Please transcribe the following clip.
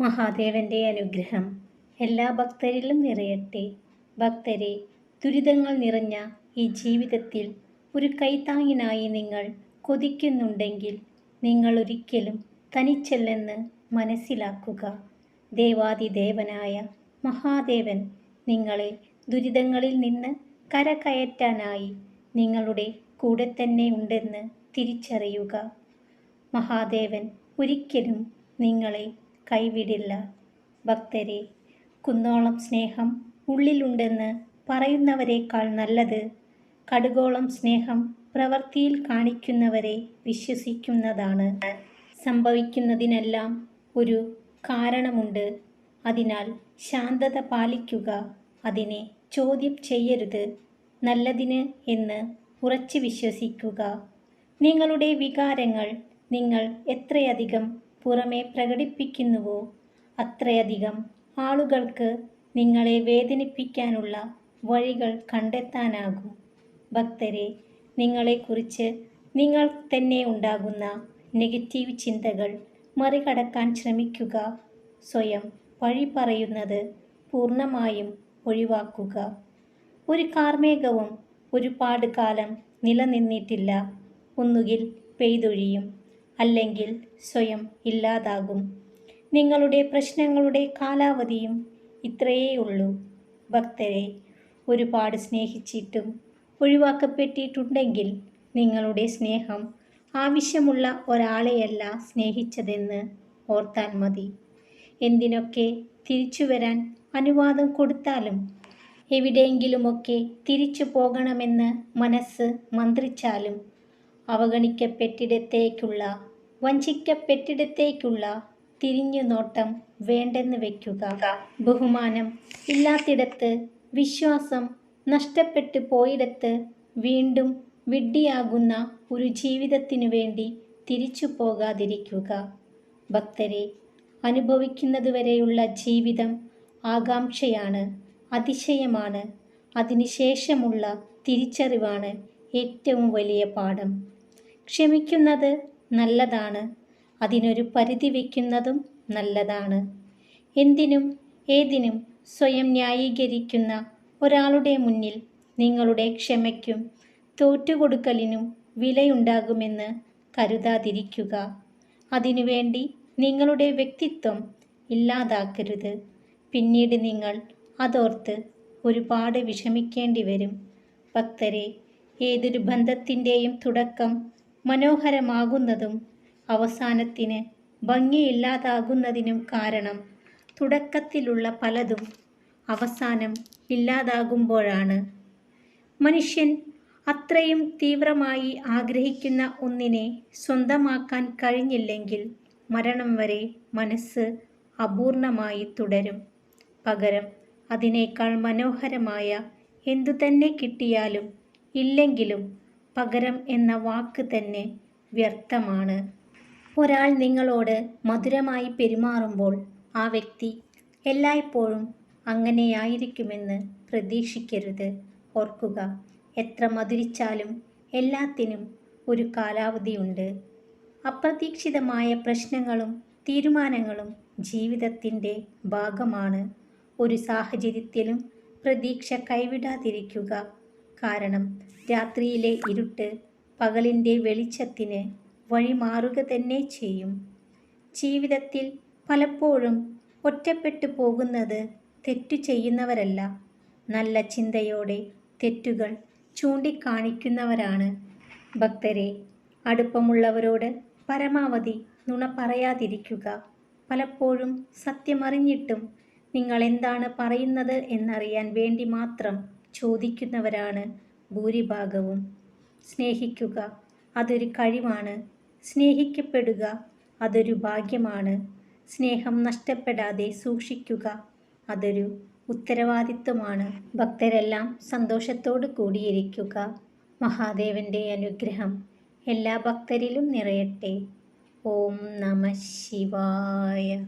മഹാദേവന്റെ അനുഗ്രഹം. എല്ലാ ഭക്തരിലും നിറയട്ടെ. ഭക്തരെ ദുരിതങ്ങൾ നിറഞ്ഞ ഈ ജീവിതത്തിൽ ഒരു കൈത്താങ്ങിനായി നിങ്ങൾ കൊതിക്കുന്നുണ്ടെങ്കിൽ നിങ്ങൾ ഒരിക്കലും തനിച്ചല്ലെന്ന് മനസ്സിലാക്കുക. ദേവാദിദേവനായ മഹാദേവൻ നിങ്ങളെ ദുരിതങ്ങളിൽ നിന്ന് കരകയറ്റാനായി നിങ്ങളുടെ കൂടെ തന്നെ ഉണ്ടെന്ന് തിരിച്ചറിയുക. മഹാദേവൻ ഒരിക്കലും നിങ്ങളെ കൈവിടില്ല. ഭക്തരെ കുന്നോളം സ്നേഹം ഉള്ളിലുണ്ടെന്ന് പറയുന്നവരെക്കാൾ നല്ലത് കടുകോളം സ്നേഹം പ്രവൃത്തിയിൽ കാണിക്കുന്നവരെ വിശ്വസിക്കുന്നതാണ്. സംഭവിക്കുന്നതിനെല്ലാം ഒരു കാരണമുണ്ട്. അതിനാൽ ശാന്തത പാലിക്കുക അതിനെ ചോദ്യം ചെയ്യരുത്. നല്ലതിന് എന്ന് ഉറച്ചു വിശ്വസിക്കുക. നിങ്ങളുടെ വികാരങ്ങൾ നിങ്ങൾ എത്രയധികം പുറമെ പ്രകടിപ്പിക്കുന്നുവോ? അത്രയധികം ആളുകൾക്ക് നിങ്ങളെ വേദനിപ്പിക്കാനുള്ള വഴികൾ കണ്ടെത്താനാകും. ഭക്തരെ നിങ്ങളെക്കുറിച്ച് നിങ്ങൾ തന്നെ ഉണ്ടാകുന്ന നെഗറ്റീവ് ചിന്തകൾ മറികടക്കാൻ ശ്രമിക്കുക. സ്വയം വഴി പറയുന്നത് പൂർണമായും ഒഴിവാക്കുക. ഒരു കാർമേഘവും ഒരുപാട് കാലം നിലനിന്നിട്ടില്ല. ഒന്നുകിൽ പെയ്തൊഴിയും. അല്ലെങ്കിൽ സ്വയം ഇല്ലാതാകും. നിങ്ങളുടെ പ്രശ്നങ്ങളുടെ കാലാവധിയും ഇത്രയേ ഉള്ളൂ ഭക്തരെ ഒരുപാട് സ്നേഹിച്ചിട്ടും ഒഴിവാക്കപ്പെട്ടിട്ടുണ്ടെങ്കിൽ നിങ്ങളുടെ സ്നേഹം ആവശ്യമുള്ള ഒരാളെയല്ല സ്നേഹിച്ചതെന്ന് ഓർത്താൽ മതി. എന്തിനൊക്കെ തിരിച്ചു വരാൻ അനുവാദം കൊടുത്താലും എവിടെയെങ്കിലുമൊക്കെ തിരിച്ചു പോകണമെന്ന് മനസ്സ് മന്ത്രിച്ചാലും അവഗണിക്കപ്പെട്ടിടത്തേക്കുള്ള വഞ്ചിക്കപ്പെട്ടിടത്തേക്കുള്ള തിരിഞ്ഞു നോട്ടം വേണ്ടെന്ന് വയ്ക്കുക ബഹുമാനം ഇല്ലാത്തിടത്ത് വിശ്വാസം നഷ്ടപ്പെട്ടു പോയിടത്ത് വീണ്ടും വിഡ്ഢിയാകുന്ന ഒരു ജീവിതത്തിനു വേണ്ടി തിരിച്ചു പോകാതിരിക്കുക. ഭക്തരെ അനുഭവിക്കുന്നതുവരെയുള്ള ജീവിതം ആകാംക്ഷയാണ് അതിശയമാണ്. അതിനുശേഷമുള്ള തിരിച്ചറിവാണ് ഏറ്റവും വലിയ പാഠം. ക്ഷമിക്കുന്നത് നല്ലതാണ്. അതിനൊരു പരിധി വയ്ക്കുന്നതും നല്ലതാണ്. എന്തിനും ഏതിനും സ്വയം ന്യായീകരിക്കുന്ന ഒരാളുടെ മുന്നിൽ നിങ്ങളുടെ ക്ഷമയ്ക്കും തോറ്റുകൊടുക്കലിനും വിലയുണ്ടാകുമെന്ന് കരുതാതിരിക്കുക. അതിനുവേണ്ടി നിങ്ങളുടെ വ്യക്തിത്വം ഇല്ലാതാക്കരുത്. പിന്നീട് നിങ്ങൾ അതോർത്ത് ഒരുപാട് വിഷമിക്കേണ്ടി വരും ഭക്തരെ ഏതൊരു ബന്ധത്തിന്റെയും തുടക്കം മനോഹരമാകുന്നതും അവസാനത്തിന് ഭംഗിയില്ലാതാകുന്നതിനും കാരണം തുടക്കത്തിലുള്ള പലതും അവസാനം ഇല്ലാതാകുമ്പോഴാണ്. മനുഷ്യൻ അത്രയും തീവ്രമായി ആഗ്രഹിക്കുന്ന ഒന്നിനെ സ്വന്തമാക്കാൻ കഴിഞ്ഞില്ലെങ്കിൽ മരണം വരെ മനസ്സ് അപൂർണമായി തുടരും. പകരം അതിനേക്കാൾ മനോഹരമായ എന്തു തന്നെ കിട്ടിയാലും ഇല്ലെങ്കിലും പകരം എന്ന വാക്ക് തന്നെ വ്യർത്ഥമാണ്. ഒരാൾ നിങ്ങളോട് മധുരമായി പെരുമാറുമ്പോൾ ആ വ്യക്തി എല്ലായ്പ്പോഴും അങ്ങനെയായിരിക്കുമെന്ന് പ്രതീക്ഷിക്കരുത്. ഓർക്കുക എത്ര മധുരിച്ചാലും എല്ലാത്തിനും ഒരു കാലാവധിയുണ്ട്. അപ്രതീക്ഷിതമായ പ്രശ്നങ്ങളും തീരുമാനങ്ങളും ജീവിതത്തിന്റെ ഭാഗമാണ്. ഒരു സാഹചര്യത്തിലും പ്രതീക്ഷ കൈവിടാതിരിക്കുക കാരണം രാത്രിയിലെ ഇരുട്ട് പകലിന്റെ വെളിച്ചത്തിന് വഴിമാറുക തന്നെ ചെയ്യും. ജീവിതത്തിൽ പലപ്പോഴും ഒറ്റപ്പെട്ടു പോകുന്നത് തെറ്റു ചെയ്യുന്നവരല്ല. നല്ല ചിന്തയോടെ തെറ്റുകൾ ചൂണ്ടിക്കാണിക്കുന്നവരാണ്. ഭക്തരെ അടുപ്പമുള്ളവരോട് പരമാവധി നുണ പറയാതിരിക്കുക. പലപ്പോഴും സത്യമറിഞ്ഞിട്ടും നിങ്ങൾ എന്താണ് പറയുന്നത് എന്നറിയാൻ വേണ്ടി മാത്രം ചോദിക്കുന്നവരാണ് ഭൂരിഭാഗവും. സ്നേഹിക്കുക അതൊരു കഴിവാണ്. സ്നേഹിക്കപ്പെടുക അതൊരു ഭാഗ്യമാണ്. സ്നേഹം നഷ്ടപ്പെടാതെ സൂക്ഷിക്കുക അതൊരു ഉത്തരവാദിത്വമാണ്. ഭക്തരെല്ലാം സന്തോഷത്തോടു കൂടിയിരിക്കുക. മഹാദേവന്റെ അനുഗ്രഹം എല്ലാ ഭക്തരിലും നിറയട്ടെ. ഓം നമ ശിവായ.